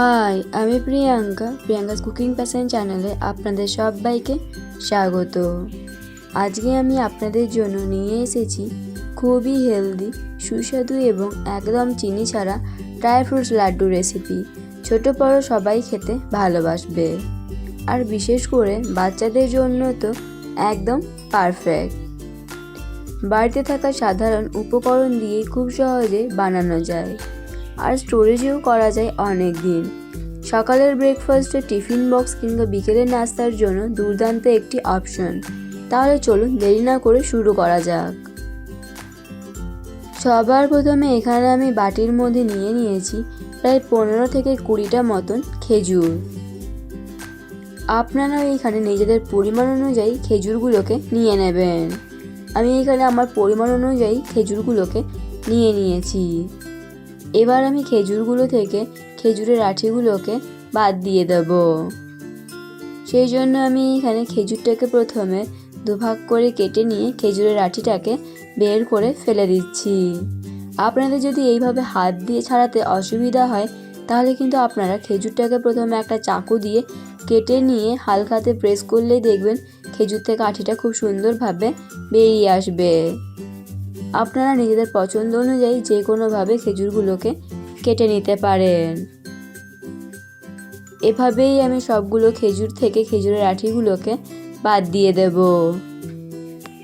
High আমি Priyanka. Priyanka's cooking passion চ্যানেলে আপনাদের সবাইকে স্বাগত। আজকে আমি আপনাদের জন্য নিয়ে এসেছি খুবই হেলদি সুস্বাদু এবং একদম চিনি ছাড়া ড্রাই ফ্রুটস লাড্ডু রেসিপি ছোট বড় সবাই খেতে ভালোবাসবে। আর বিশেষ করে বাচ্চাদের জন্য তো একদম পারফেক্ট বাড়িতে থাকা সাধারণ উপকরণ দিয়ে খুব সহজে বানানো যায়। আর স্টোরেজেও করা যায় অনেক দিন সকালের ব্রেকফাস্টে টিফিন বক্স কিংবা বিকেলের নাস্তার জন্য দুর্দান্ত একটি অপশন তাহলে চলুন দেরি না করে শুরু করা যাক। সবার প্রথমে এখানে আমি বাটির মধ্যে নিয়ে নিয়েছি প্রায় পনেরো থেকে কুড়িটা মতন খেজুর। আপনারা এখানে নিজেদের পরিমাণ অনুযায়ী খেজুরগুলোকে নিয়ে নেবেন। আমি এখানে আমার পরিমাণ অনুযায়ী খেজুরগুলোকে নিয়ে নিয়েছি। এবার আমি খেজুরগুলো থেকে খেজুরের আঠিগুলোকে বাদ দিয়ে দেব। সেই জন্য আমি এখানে খেজুরটাকে প্রথমে দুভাগ করে কেটে নিয়ে খেজুরের আঠিটাকে বের করে ফেলে দিচ্ছি। আপনাদের যদি এইভাবে হাত দিয়ে ছাড়াতে অসুবিধা হয়, তাহলে কিন্তু আপনারা খেজুরটাকে প্রথমে একটা চাকু দিয়ে কেটে নিয়ে হালকাতে প্রেস করলেই দেখবেন খেজুর থেকে আঠিটা খুব সুন্দরভাবে বেরিয়ে আসবে। আপনারা নিজেদের পছন্দ অনুযায়ী যে কোনোভাবে খেজুরগুলোকে কেটে নিতে পারেন। এভাবেই আমি সবগুলো খেজুর থেকে খেজুরের আঠিগুলোকে বাদ দিয়ে দেব।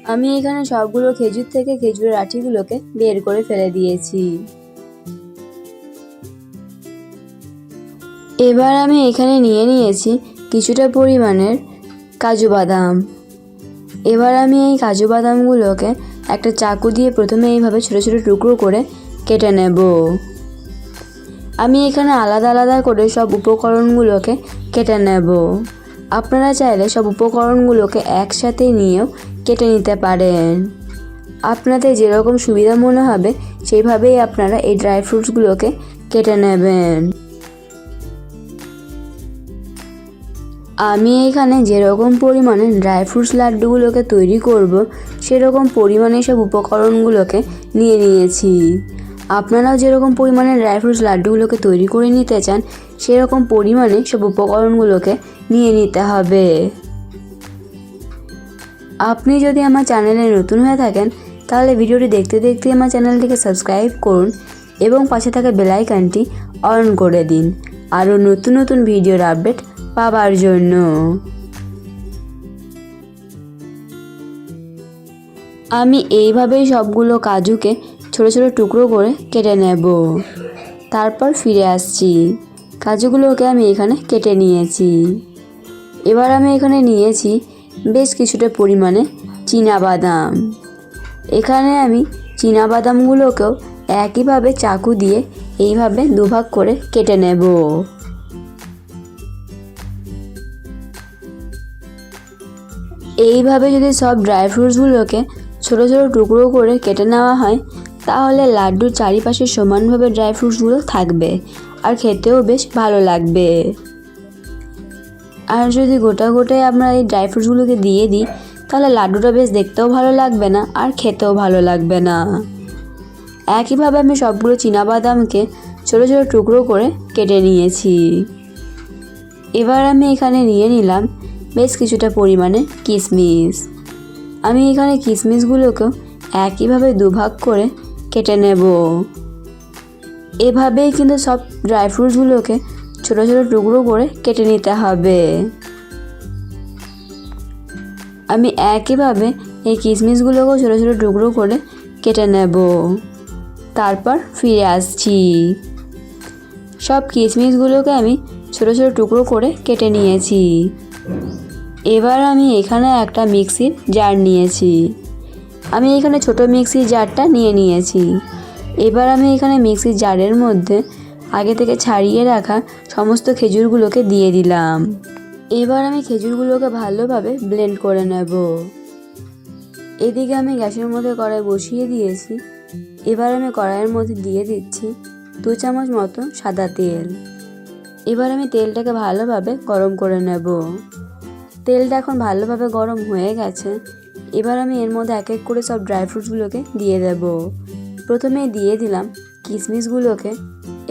আমি এখানে সবগুলো খেজুর থেকে খেজুরের আঠিগুলোকে বের করে ফেলে দিয়েছি। এবার আমি এখানে নিয়ে নিয়েছি কিছুটা পরিমাণের কাজু বাদাম। এবার আমি এই কাজু বাদামগুলোকে একটা চাকু দিয়ে প্রথমে এইভাবে ছোটো ছোটো টুকরো করে কেটে নেব। আমি এখানে আলাদা আলাদা করে সব উপকরণগুলোকে কেটে নেব। আপনারা চাইলে সব উপকরণগুলোকে একসাথে নিয়েও কেটে নিতে পারেন। আপনাদের যেরকম সুবিধা মনে হবে সেইভাবেই আপনারা এই ড্রাই ফ্রুটসগুলোকে কেটে নেবেন। আমি এখানে যেরকম পরিমাণে ড্রাই ফ্রুটস লাড্ডুগুলোকে তৈরি করব, সেরকম পরিমাণে সব উপকরণগুলোকে নিয়ে নিয়েছি। আপনারাও যেরকম পরিমাণে ড্রাই ফ্রুটস লাড্ডুগুলোকে তৈরি করে নিতে চান, সেরকম পরিমাণে সব উপকরণগুলোকে নিয়ে নিতে হবে। আপনি যদি আমার চ্যানেলে নতুন হয়ে থাকেন, তাহলে ভিডিওটি দেখতে দেখতে আমার চ্যানেলটিকে সাবস্ক্রাইব করুন এবং পাশে থাকা বেলাইকানটি অন করে দিন। আরও নতুন নতুন ভিডিওর আপডেট পাবার জন্য। আমি এইভাবেই সবগুলো কাজুকে ছোট ছোট টুকরো করে কেটে নেব। তারপর ফিরে আসছি। কাজুগুলোকে আমি এখানে কেটে নিয়েছি। এবার আমি এখানে নিয়েছি বেশ কিছুটা পরিমাণে বাদাম এখানে আমি বাদামগুলোকেও একইভাবে চাকু দিয়ে এইভাবে দুভাগ করে কেটে নেব। এইভাবে যদি সব ড্রাই ফ্রুটসগুলোকে ছোটো ছোটো টুকরো করে কেটে নেওয়া হয়, তাহলে লাড্ডুর চারিপাশে সমানভাবে ড্রাই ফ্রুটসগুলো থাকবে আর খেতেও বেশ ভালো লাগবে। আর যদি গোটা গোটায় আমরা এই ড্রাই ফ্রুটসগুলোকে দিয়ে দিই, তাহলে লাড্ডুটা বেশ দেখতেও ভালো লাগবে না আর খেতেও ভালো লাগবে না। একইভাবে আমি সবগুলো বাদামকে ছোটো ছোটো টুকরো করে কেটে নিয়েছি। এবার আমি এখানে নিয়ে নিলাম বেশ কিছুটা পরিমাণে কিশমিশ আমি এখানে কিশমিশগুলোকেও একইভাবে দুভাগ করে কেটে নেব। এভাবেই কিন্তু সব ড্রাই ফ্রুটসগুলোকে ছোটো ছোটো টুকরো করে কেটে নিতে হবে। আমি একইভাবে এই কিশমিশগুলোকেও ছোটো ছোটো টুকরো করে কেটে নেব। তারপর ফিরে আসছি। সব কিশমিশগুলোকে আমি ছোটো ছোটো টুকরো করে কেটে নিয়েছি। এবার আমি এখানে একটা মিক্সির জার নিয়েছি। আমি এখানে ছোট মিক্সির জারটা নিয়ে নিয়েছি। এবার আমি এখানে মিক্সির জারের মধ্যে আগে থেকে ছাড়িয়ে রাখা সমস্ত খেজুরগুলোকে দিয়ে দিলাম। এবার আমি খেজুরগুলোকে ভালোভাবে ব্লেন্ড করে নেব। এদিকে আমি গ্যাসের মধ্যে কড়াই বসিয়ে দিয়েছি। এবার আমি কড়াইয়ের মধ্যে দিয়ে দিচ্ছি দু চামচ মতো সাদা তেল। এবার আমি তেলটাকে ভালোভাবে গরম করে নেব। তেলটা এখন ভালোভাবে গরম হয়ে গেছে। এবার আমি এর মধ্যে এক এক করে সব ড্রাই ফ্রুটসগুলোকে দিয়ে দেব। প্রথমে দিয়ে দিলাম কিশমিশগুলোকে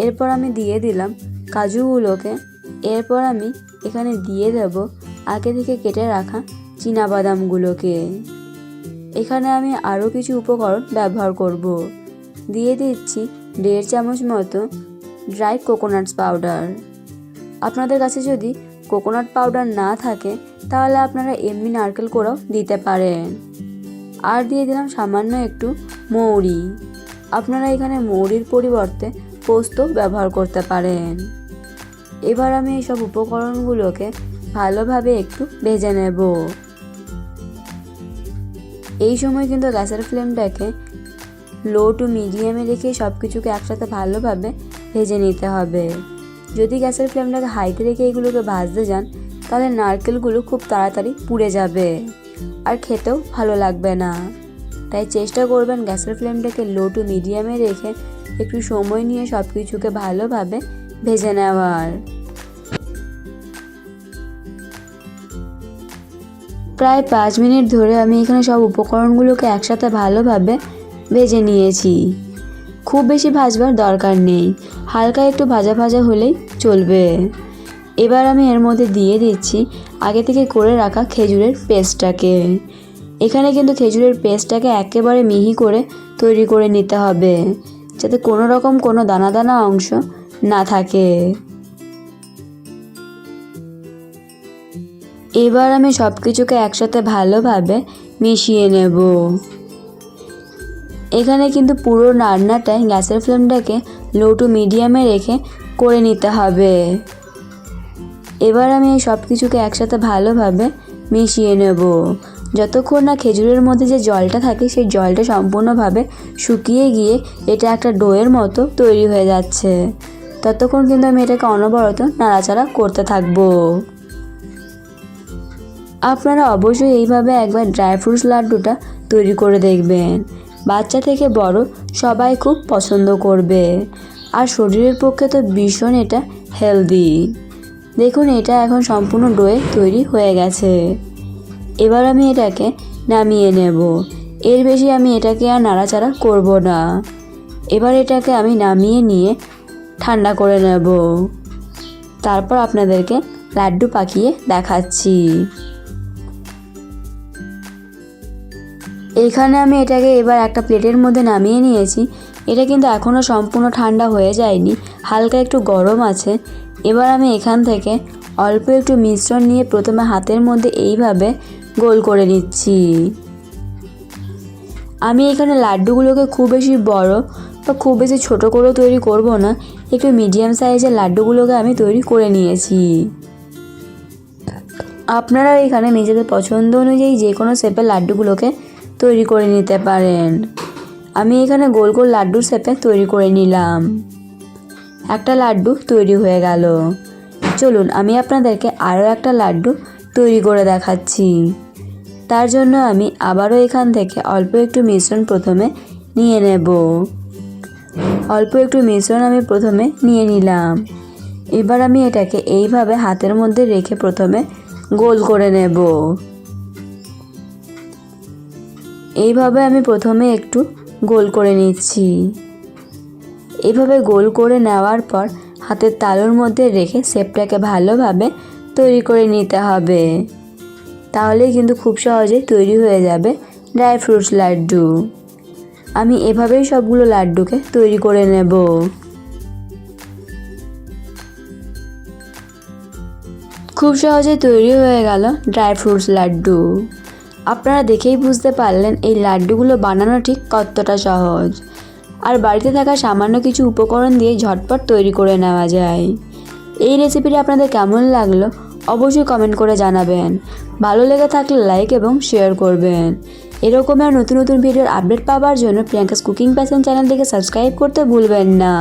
এরপর আমি দিয়ে দিলাম কাজুগুলোকে, এরপর আমি এখানে দিয়ে দেব আগে থেকে কেটে রাখা বাদামগুলোকে এখানে আমি আরও কিছু উপকরণ ব্যবহার করব। দিয়ে দিচ্ছি দেড় চামচ মতো ড্রাই কোকোনাটস পাউডার আপনাদের কাছে যদি কোকোনাট পাউডার না থাকে, তাহলে আপনারা এমনি নারকেল কোড়াও দিতে পারেন। আর দিয়ে দিলাম সামান্য একটু মৌরি। আপনারা এখানে মৌরির পরিবর্তে পোস্ত ব্যবহার করতে পারেন। এবার আমি এই সব উপকরণগুলোকে ভালোভাবে একটু ভেজে নেব। এই সময় কিন্তু গ্যাসের ফ্লেমটাকে লো টু মিডিয়ামে রেখে সব কিছুকে একসাথে ভালোভাবে ভেজে নিতে হবে। যদি গ্যাসের ফ্লেমটাকে হাইতে রেখে এগুলোকে ভাজতে যান, তাহলে নারকেলগুলো খুব তাড়াতাড়ি পুড়ে যাবে আর খেতেও ভালো লাগবে না। তাই চেষ্টা করবেন গ্যাসের ফ্লেমটাকে লো টু মিডিয়ামে রেখে একটু সময় নিয়ে সব কিছুকে ভালোভাবে ভেজে নেওয়ার। প্রায় পাঁচ মিনিট ধরে আমি এখানে সব উপকরণগুলোকে একসাথে ভালোভাবে ভেজে নিয়েছি। খুব বেশি ভাজবার দরকার নেই। হালকা একটু ভাজা ভাজা হলেই চলবে। এবার আমি এর মধ্যে দিয়ে দিচ্ছি আগে থেকে করে রাখা খেজুরের পেস্টটাকে। এখানে কিন্তু খেজুরের পেস্টটাকে একেবারে মিহি করে তৈরি করে নিতে হবে, যাতে কোনো রকম কোনো দানা দানা অংশ না থাকে। এবার আমি সব কিছুকে একসাথে ভালোভাবে মিশিয়ে নেব। এখানে কিন্তু পুরো রান্নাটাই গ্যাসের ফ্লেমটাকে লো টু মিডিয়ামে রেখে করে নিতে হবে। এবার আমি এই সব কিছুকে একসাথে ভালোভাবে মিশিয়ে নেব। যতক্ষণ না খেজুরের মধ্যে যে জলটা থাকে, সেই জলটা সম্পূর্ণভাবে শুকিয়ে গিয়ে এটা একটা ডোয়ের মতো তৈরি হয়ে যাচ্ছে। ততক্ষণ কিন্তু আমি এটাকে অনবরত নাড়াচাড়া করতে থাকব। আপনারা অবশ্যই এইভাবে একবার ড্রাই ফ্রুটস লাড্ডুটা তৈরি করে দেখবেন। বাচ্চা থেকে বড় সবাই খুব পছন্দ করবে। আর শরীরের পক্ষে তো ভীষণ এটা হেলদি দেখুন, এটা এখন সম্পূর্ণ ডোয়ে তৈরি হয়ে গেছে। এবার আমি এটাকে নামিয়ে নেব। এর বেশি আমি এটাকে আর নাড়াচাড়া করব না। এবার এটাকে আমি নামিয়ে নিয়ে ঠান্ডা করে নেব। তারপর আপনাদেরকে লাড্ডু পাকিয়ে দেখাচ্ছি। এখানে আমি এটাকে এবার একটা প্লেটের মধ্যে নামিয়ে নিয়েছি। এটা কিন্তু এখনও সম্পূর্ণ ঠান্ডা হয়ে যায়নি, হালকা একটু গরম আছে। এবার আমি এখান থেকে অল্প একটু মিশ্রণ নিয়ে প্রথমে হাতের মধ্যে এইভাবে গোল করে নিচ্ছি। আমি এখানে লাড্ডুগুলোকে খুব বেশি বড় বা খুব বেশি ছোট করেও তৈরি করব না, একটু মিডিয়াম সাইজের লাড্ডুগুলোকে আমি তৈরি করে নিয়েছি। আপনারা এখানে নিজেদের পছন্দ অনুযায়ী যে কোনো শেপের লাড্ডুগুলোকে তৈরি করে নিতে পারেন। আমি এখানে গোল গোল লাড্ডুর শেপে তৈরি করে নিলাম। একটা লাড্ডু তৈরি হয়ে গেল। চলুন, আমি আপনাদেরকে আরও একটা লাড্ডু তৈরি করে দেখাচ্ছি। তার জন্য আমি আবারও এখান থেকে অল্প একটু মিশ্রণ প্রথমে নিয়ে নেব। অল্প একটু মিশ্রণ আমি প্রথমে নিয়ে নিলাম। এবার আমি এটাকে এইভাবে হাতের মধ্যে রেখে প্রথমে গোল করে নেব। এইভাবে আমি প্রথমে একটু গোল করে নিচ্ছি। এইভাবে গোল করে নেওয়ার পর হাতের তালুর মধ্যে রেখে শেপটাকে ভালোভাবে তৈরি করে নিতে হবে। তাহলেই কিন্তু খুব সহজেই তৈরি হয়ে যাবে ড্রাই ফ্রুটস লাড্ডু। আমি এভাবেই সবগুলো লাড্ডুকে তৈরি করে নেব। খুব সহজে তৈরি হয়ে গেল ড্রাই ফ্রুটস লাড্ডু। আপনারা দেখেই বুঝতে পারলেন এই লাড্ডুগুলো বানানো ঠিক কতটা সহজ। আর বাড়িতে থাকা সামান্য কিছু উপকরণ দিয়ে ঝটপট তৈরি করে নেওয়া যায়। এই রেসিপিটি আপনাদের কেমন লাগল অবশ্যই কমেন্ট করে জানাবেন। ভালো লেগে থাকলে লাইক এবং শেয়ার করবেন। এরকম আর নতুন নতুন ভিডিওর আপডেট পাওয়ার জন্য প্রিয়াঙ্কাস কুকিং প্যাশন চ্যানেলটিকে সাবস্ক্রাইব করতে ভুলবেন না।